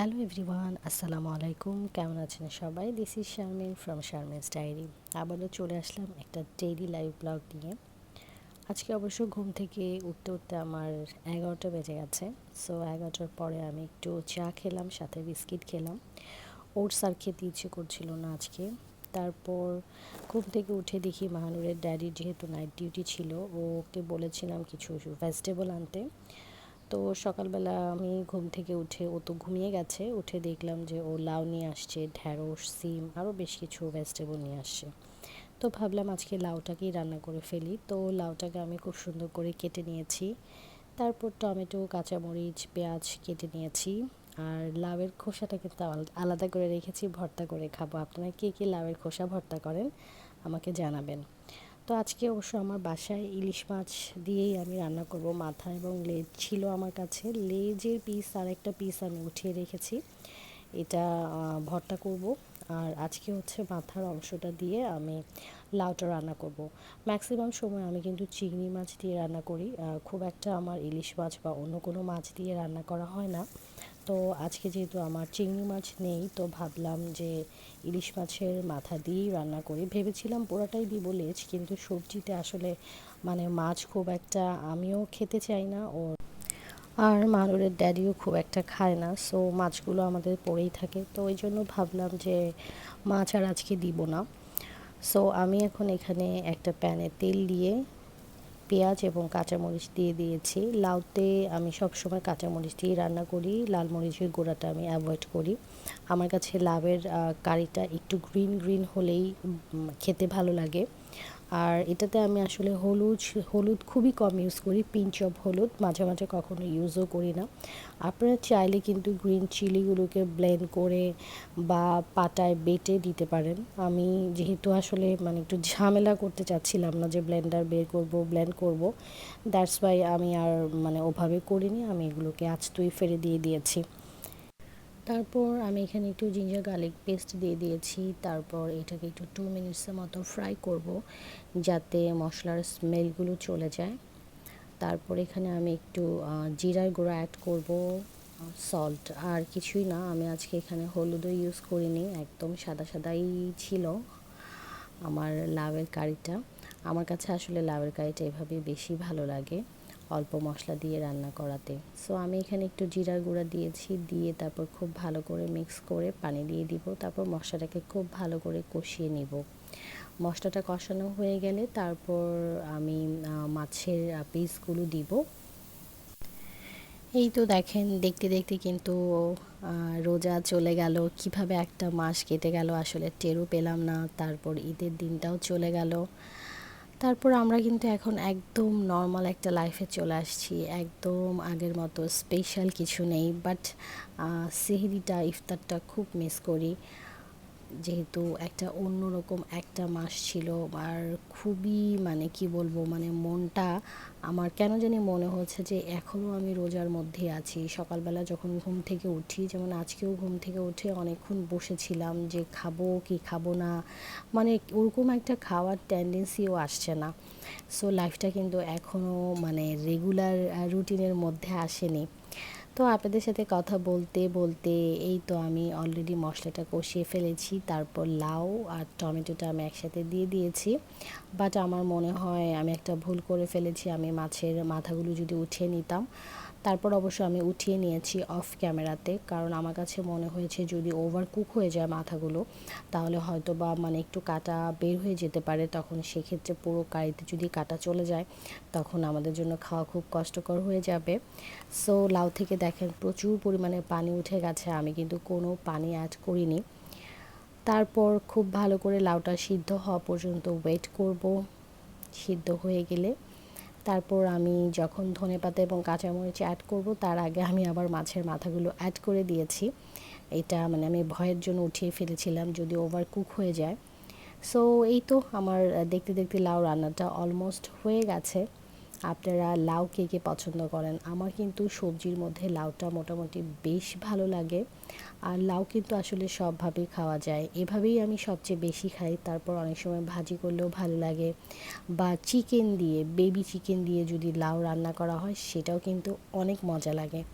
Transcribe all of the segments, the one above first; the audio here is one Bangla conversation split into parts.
হ্যালো এভরিওয়ান আসসালামু আলাইকুম কেমন আছেন সবাই? This is Sharmin from Sharmin's diary আবারও চলে আসলাম একটা ডেইলি লাইভ ব্লগ নিয়ে। আজকে অবশ্য ঘুম থেকে উঠতে উঠতে আমার এগারোটা বেজে গেছে। সো এগারোটার পরে আমি একটু চা খেলাম, সাথে বিস্কিট খেলাম। ওটস আর খেতে ইচ্ছে করছিল না আজকে। তারপর ঘুম থেকে উঠে দেখি মাহানুরের ড্যাডির যেহেতু নাইট ডিউটি ছিল, ওকে বলেছিলাম কিছু ভেজিটেবল আনতে। তো সকালবেলা আমি ঘুম থেকে উঠে, ও তো ঘুমিয়ে গেছে, উঠে দেখলাম যে ও লাউ নিয়ে আসছে, ঢ্যাঁড়স, সিম, আরও বেশ কিছু ভেজিটেবল নিয়ে আসছে। তো ভাবলাম আজকে লাউটাকেই রান্না করে ফেলি। তো লাউটাকে আমি খুব সুন্দর করে কেটে নিয়েছি। তারপর টমেটো, কাঁচামরিচ, পেঁয়াজ কেটে নিয়েছি। আর লাউয়ের খোসাটা কিন্তু আলাদা করে রেখেছি, ভর্তা করে খাব। আপনারা কে কে লাউয়ের খোসা ভর্তা করেন আমাকে জানাবেন। তো আজকে অবশ্য আমার বাসায় ইলিশ মাছ দিয়েই আমি রান্না করব। মাথা এবং লেজ ছিল আমার কাছে। লেজের পিস আর একটা পিস আমি উঠিয়ে রেখেছি। এটা ভর্তা করব। আর আজকে হচ্ছে মাথার অংশটা দিয়ে আমি লাউটা রান্না করব। ম্যাক্সিমাম সময় আমি কিন্তু চিংড়ি মাছ দিয়ে রান্না করি। খুব একটা আমার ইলিশ মাছ বা অন্য কোনো মাছ দিয়ে রান্না করা হয় না। তো আজকে যেহেতু আমার চিংড়ি মাছ নেই, তো ভাবলাম যে ইলিশ মাছের মাথা দিয়েই রান্না করি। ভেবেছিলাম পোড়াটাই দিব লেজ কিন্তু সবজিতে আসলে মানে মাছ খুব একটা আমিও খেতে চাই না ও আর মানুরের ড্যাডিও খুব একটা খায় না, সো মাছগুলো আমাদের পড়েই থাকে। তো ওই জন্য ভাবলাম যে মাছ আর আজকে দিব না। সো আমি এখন এখানে একটা প্যানে তেল দিয়ে পেঁয়াজ এবং কাঁচামরিচ দিয়ে দিয়েছি। লাউতে আমি সবসময় কাঁচামরিচ দিয়ে রান্না করি। লাল মরিচের গোড়াটা আমি অ্যাভয়েড করি। আমার কাছে লাভের কারিটা একটু গ্রিন গ্রিন হলেই খেতে ভালো লাগে। আর এটাতে আমি আসলে হলুদ হলুদ খুবই কম ইউজ করি পিঞ্চ অফ হলুদ মাঝে মাঝে কখনো ইউজও করি না। আপনারা চাইলে কিন্তু গ্রিন চিলিগুলোকে ব্লেন্ড করে বা পাটায় বেটে দিতে পারেন। আমি যেহেতু আসলে মানে একটু ঝামেলা করতে চাচ্ছিলাম না যে ব্লেন্ডার বের করব ব্লেন্ড করব দ্যাটস ওয়াই আমি আর মানে ওভাবে করিনি। আমি এগুলোকে আজ তুই ফেরে দিয়ে দিয়েছি। তারপর আমি এখানে একটু জিঞ্জার গার্লিক পেস্ট দিয়ে দিয়েছি। তারপর এটাকে একটু টু মিনিটসের মতো ফ্রাই করব যাতে মশলার স্মেলগুলো চলে যায়। তারপর এখানে আমি একটু জিরার গুঁড়ো অ্যাড করব সল্ট আর কিছুই না, আমি আজকে এখানে হলুদও ইউজ করিনি, একদম সাদা সাদাই ছিল আমার লাভের কারিটা। আমার কাছে আসলে লাভের কারিটা এভাবেই বেশি ভালো লাগে। অল্প মশলা দিয়ে রান্না করাতে। সো আমি এখানে একটু জিরার গুঁড়া দিয়েছি, দিয়ে তারপর খুব ভালো করে মিক্স করে পানি দিয়ে দিব। তারপর মশলাটাকে খুব ভালো করে কষিয়ে নিব। মশলাটা কষানো হয়ে গেলে তারপর আমি মাছের পিসগুলো দিব। এই তো দেখেন, দেখতে দেখতে কিন্তু রোজা চলে গেল। কীভাবে একটা মাস কেটে গেল আসলে টেরও পেলাম না। তারপর ঈদের দিনটাও চলে গেল। তারপর আমরা কিন্তু এখন একদম নর্মাল একটা লাইফে চলে আসছি। একদম আগের মতো স্পেশাল কিছু নেই। বাট সেহরিটা, ইফতারটা খুব মিস করি। যেহেতু একটা অন্যরকম একটা মাস ছিল আর খুবই মানে কি বলব মানে মনটা আমার কেন জানি মনে হচ্ছে যে এখনও আমি রোজার মধ্যে আছি। সকালবেলা যখন ঘুম থেকে উঠি, যেমন আজকেও ঘুম থেকে উঠে অনেকক্ষণ বসেছিলাম যে খাব কি খাব না মানে ওরকম একটা খাওয়ার টেন্ডেন্সিও আসছে না। সো লাইফটা কিন্তু এখনও মানে রেগুলার রুটিনের মধ্যে আসেনি। তো আপনাদের সাথে কথা বলতে বলতে এই তো আমি অলরেডি মশলাটা কষিয়ে ফেলেছি, তারপর লাউ আর টমেটোটা আমি একসাথে দিয়ে দিয়েছি। বাট আমার মনে হয় আমি একটা ভুল করে ফেলেছি, আমি মাছের মাথাগুলো যদি উঠিয়ে নিতাম। তারপর অবশ্য আমি উঠিয়ে নিয়েছি অফ ক্যামেরাতে কারণ আমার কাছে মনে হয়েছে যদি ওভার কুক হয়ে যায় মাথাগুলো, তাহলে হয়তো বা মানে একটু কাটা বের হয়ে যেতে পারে। তখন সেক্ষেত্রে পুরো কারিতে যদি কাটা চলে যায়, তখন আমাদের জন্য খাওয়া খুব কষ্টকর হয়ে যাবে। সো লাউ থেকে দেখেন, প্রচুর পরিমাণে পানি উঠে গেছে। আমি কিন্তু কোনো পানি অ্যাড করিনি। তারপর খুব ভালো করে লাউটা সিদ্ধ হওয়া পর্যন্ত ওয়েট করব, সিদ্ধ হয়ে গেলে। তারপর আমি যখন ধনে পাতা এবং কাঁচামরিচ অ্যাড করব, তার আগে আমি আবার মাছের মাথাগুলো অ্যাড করে দিয়েছি। এটা মানে আমি ভয়ের জন্য উঠিয়ে ফেলেছিলাম, যদি ওভার কুক হয়ে যায়। সো এই তো আমার দেখতে দেখতে লাউ রান্নাটা অলমোস্ট হয়ে গেছে। আপনারা লাউ কে কে পছন্দ করেন? আমার কিন্তু সবজির মধ্যে লাউটা মোটামুটি বেশ ভালো লাগে। আর লাউ কিন্তু আসলে সবভাবেই খাওয়া যায়। এভাবেই আমি সবচেয়ে বেশি খাই। তারপর অনেক সময় ভাজি করলেও ভালো লাগে। বা চিকেন দিয়ে, বেবি চিকেন দিয়ে যদি লাউ রান্না করা হয়, সেটাও কিন্তু অনেক মজা লাগে।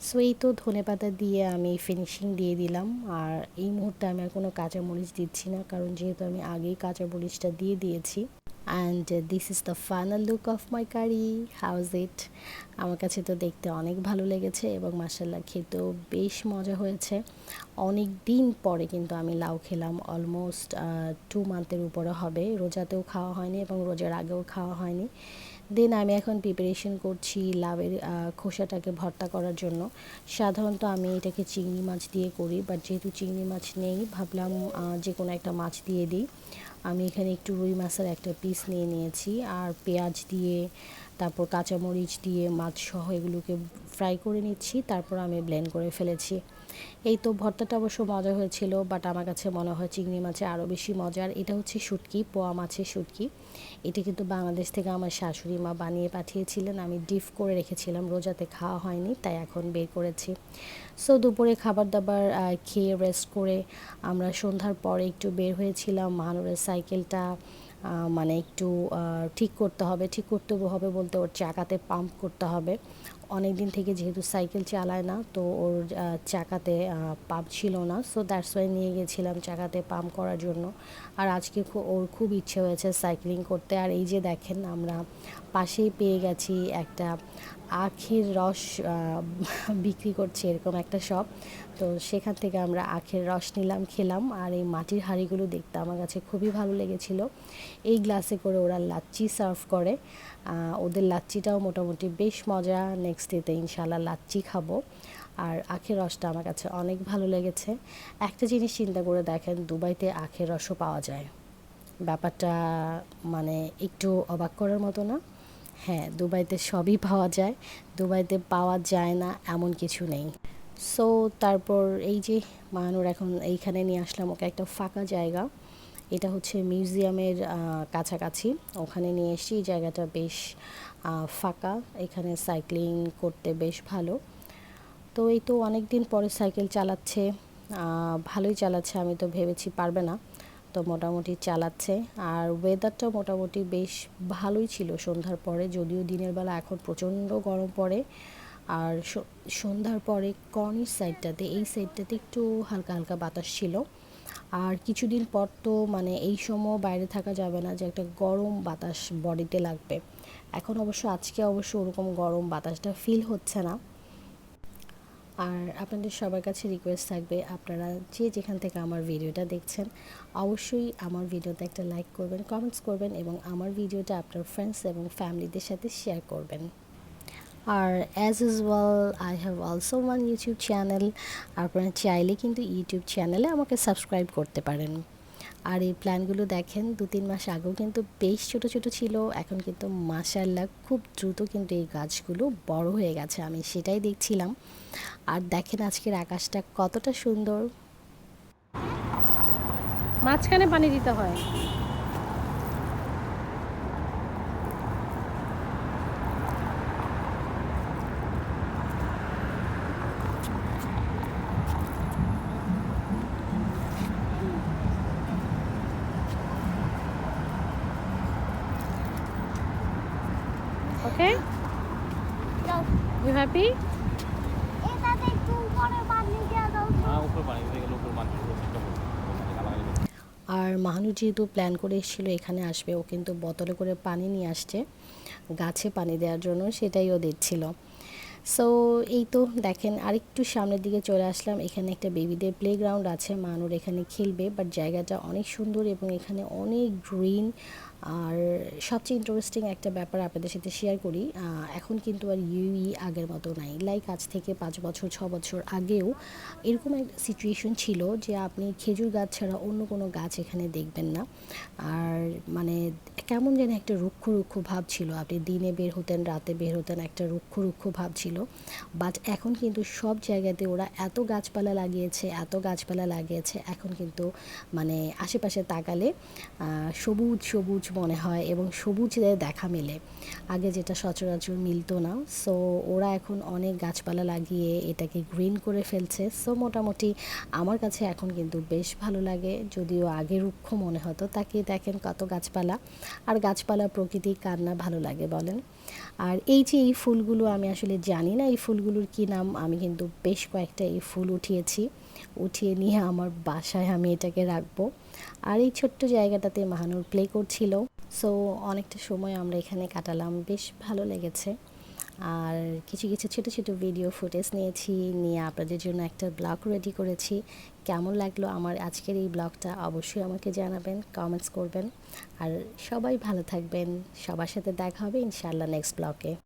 সো এই তো ধনে পাতা দিয়ে আমি ফিনিশিং দিয়ে দিলাম। আর এই মুহূর্তে আমি আর কোনো কাঁচামরিচ দিচ্ছি না। কারণ যেহেতু আমি আগেই কাঁচামরিচটা দিয়ে দিয়েছি। And this is the final look of my curry how's it আমার কাছে তো দেখতে অনেক ভালো লেগেছে এবং মাসাল্লাহ খেতেও বেশ মজা হয়েছে। অনেক দিন পরে কিন্তু আমি লাউ খেলাম। অলমোস্ট টু মান্থের উপরে হবে। রোজাতেও খাওয়া হয়নি এবং রোজার আগেও খাওয়া হয়নি। দেন আমি এখন প্রিপারেশন করছি লাউয়ের খোসাটাকে ভর্তা করার জন্য। সাধারণত আমি এটাকে চিংড়ি মাছ দিয়ে করি বাট যেহেতু চিংড়ি মাছ নেই, ভাবলাম যে কোনো একটা মাছ দিয়ে দিই। আমি এখানে একটু রুই মাছের একটা পিস নিয়ে নিয়েছি। আর পেঁয়াজ দিয়ে, তারপর কাঁচামরিচ দিয়ে, মাছ সহ এগুলোকে ফ্রাই করে নিচ্ছি। তারপর আমি ব্লেন্ড করে ফেলেছি। এই তো ভর্তাটা অবশ্য মজা হয়েছিল বাট আমার কাছে মনে হয় চিংড়ি মাছে আরও বেশি মজার। এটা হচ্ছে শুটকি, পোয়া মাছের শুটকি। এটা কিন্তু বাংলাদেশ থেকে আমার শাশুড়ি মা বানিয়ে পাঠিয়েছিলেন, আমি ডিপ করে রেখেছিলাম, রোজাতে খাওয়া হয়নি, তাই এখন বের করেছি। সো দুপুরে খাবার দাবার খেয়ে রেস্ট করে আমরা সন্ধ্যার পরে একটু বের হয়েছিলাম মহানুরের সাইকেলটা মানে একটু ঠিক করতে হবে, ঠিক করতে হবে বলতে ওর চাকাতে পাম্প করতে হবে। অনেক দিন থেকে যেহেতু সাইকেল চালায় না, তো ওর চাকাতে পাম্প ছিল না। সো দ্যাটস ওয়াই নিয়ে গেছিলাম চাকাতে পাম্প করার জন্য। আর আজকে ওর খুব ইচ্ছে হয়েছে সাইক্লিং করতে। আর এই যে দেখেন আমরা পাশেই পেয়ে গেছি একটা আখের রস বিক্রি করছে এরকম একটা শপ তো সেখান থেকে আমরা আখের রস নিলাম, খেলাম আর এই মাটির হাঁড়িগুলো দেখতে আমার কাছে খুবই ভালো লেগেছিল। এই গ্লাসে করে ওরা লাচ্চি সার্ভ করে। ওদের লাচ্চিটাও মোটামুটি বেশ মজা। নেক্সট ডেতে ইনশাল্লাহ লাচ্চি খাব। আর আখের রসটা আমার কাছে অনেক ভালো লেগেছে। একটা জিনিস চিন্তা করে দেখেন, দুবাইতে আখের রসও পাওয়া যায়। ব্যাপারটা মানে একটু অবাক করার মতো না। হ্যাঁ দুবাইতে সবই পাওয়া যায়। দুবাইতে পাওয়া যায় না, এমন কিছু নেই। সো তারপর এই যে মাহানুর এখন এইখানে নিয়ে আসলাম ওকে একটা ফাঁকা জায়গা। এটা হচ্ছে মিউজিয়ামের কাছাকাছি। ওখানে নিয়ে এসেছি জায়গাটা বেশ ফাঁকা। এখানে সাইক্লিং করতে বেশ ভালো। তো এই তো অনেক দিন পরে সাইকেল চালাচ্ছে। ভালোই চালাচ্ছে, আমি তো ভেবেছি পারবে না, তো মোটামুটি চালাচ্ছে। আর ওয়েদারটা মোটামুটি বেশ ভালোই ছিল সন্ধ্যার পরে, যদিও দিনের বেলা এখন প্রচণ্ড গরম পড়ে। আর সন্ধ্যার পরে কর্নির সাইডটাতে এই সাইডটাতে একটু হালকা হালকা বাতাস ছিল। আর কিছুদিন পর তো মানে এই সময় বাইরে থাকা যাবে না যে একটা গরম বাতাস বডিতে লাগবে। এখন অবশ্য আজকে অবশ্য ওরকম গরম বাতাসটা ফিল হচ্ছে না। আর আপনাদের সবার কাছে রিকোয়েস্ট থাকবে, আপনারা যে যেখান থেকে আমার ভিডিওটা দেখছেন, অবশ্যই আমার ভিডিওতে একটা লাইক করবেন কমেন্টস করবেন এবং আমার ভিডিওটা আপনার ফ্রেন্ডস এবং ফ্যামিলিদের সাথে শেয়ার করবেন। আর as usual I have also one YouTube channel আপনারা চাইলে কিন্তু ইউটিউব চ্যানেলে আমাকে সাবস্ক্রাইব করতে পারেন। আর এই প্ল্যানগুলো দেখেন, দু তিন মাস আগেও কিন্তু বেশ ছোট ছোট ছিল। এখন কিন্তু মাসাল্লাহ খুব দ্রুত কিন্তু এই গাছগুলো বড় হয়ে গেছে, আমি সেটাই দেখছিলাম। আর দেখেন আজকের আকাশটা কতটা সুন্দর। মাঝখানে পানি দিতে হয় Okay? No. You happy? এটাতে একটু উপরে পানি দেওয়া দাও তো। হ্যাঁ উপরে পানি উঠে গেলে উপরে পানি উঠে চেষ্টা করব গালাগালি করব। আর মাহানু যেহেতু প্ল্যান করে এসেছিল এখানে আসবে ও কিন্তু বোতলে করে পানি নিয়ে আসছে গাছে পানি দেওয়ার জন্য সেটাই ও দিচ্ছিল সো এই তো দেখেন আরেকটু সামনের দিকে চলে আসলাম এখানে একটা বেবিদের প্লেগ্রাউন্ড আছে মানুর এখানে খেলবে বাট জায়গাটা অনেক সুন্দর এবং এখানে অনেক গ্রিন আর সবচেয়ে ইন্টারেস্টিং একটা ব্যাপার আপনাদের সাথে শেয়ার করি এখন কিন্তু আর ইউই আগের মতো নাই। লাইক আজ থেকে পাঁচ বছর, ছ বছর আগেও এরকম একটা সিচুয়েশন ছিল যে আপনি খেজুর গাছ ছাড়া অন্য কোনো গাছ এখানে দেখবেন না। আর মানে কেমন যেন একটা রুক্ষ রুক্ষ ভাব ছিল। আপনি দিনে বের হতেন, রাতে বের হতেন, একটা রুক্ষ রুক্ষ ভাব ছিল। বাট এখন কিন্তু সব জায়গাতে ওরা এত গাছপালা লাগিয়েছে, এত গাছপালা লাগিয়েছে। এখন কিন্তু মানে আশেপাশে তাকালে সবুজ সবুজ মনে হয় এবং সবুজ দেখা মেলে। আগে যেটা সচরাচর মিলতো না। সো ওরা এখন অনেক গাছপালা লাগিয়ে এটাকে গ্রিন করে ফেলছে। সো মোটামুটি আমার কাছে এখন কিন্তু বেশ ভালো লাগে। যদিও আগে রুক্ষ মনে হতো তাকে দেখেন কত গাছপালা। আর গাছপালা প্রকৃতি কান্না ভালো লাগে বলেন। আর এই যে এই ফুলগুলো, আমি আসলে জানি না এই ফুলগুলোর কি নাম। আমি কিন্তু বেশ কয়েকটা এই ফুল উঠিয়েছি। উঠিয়ে নিয়ে আমার বাসায় আমি এটাকে রাখব। আর এই ছোট্ট জায়গাটাতে মাহানুর প্লে করছিল। সো অনেকটা সময় আমরা এখানে কাটালাম, বেশ ভালো লেগেছে। আর কিছু কিছু ছোট ছোট ভিডিও ফুটেজ নিয়েছি, নিয়ে আপনাদের জন্য একটা ব্লগ রেডি করেছি। কেমন লাগল আমার আজকের এই ব্লগটা অবশ্যই আমাকে জানাবেন কমেন্টস করবেন। আর সবাই ভালো থাকবেন, সবার সাথে দেখা হবে ইনশাআল্লাহ নেক্সট ব্লগে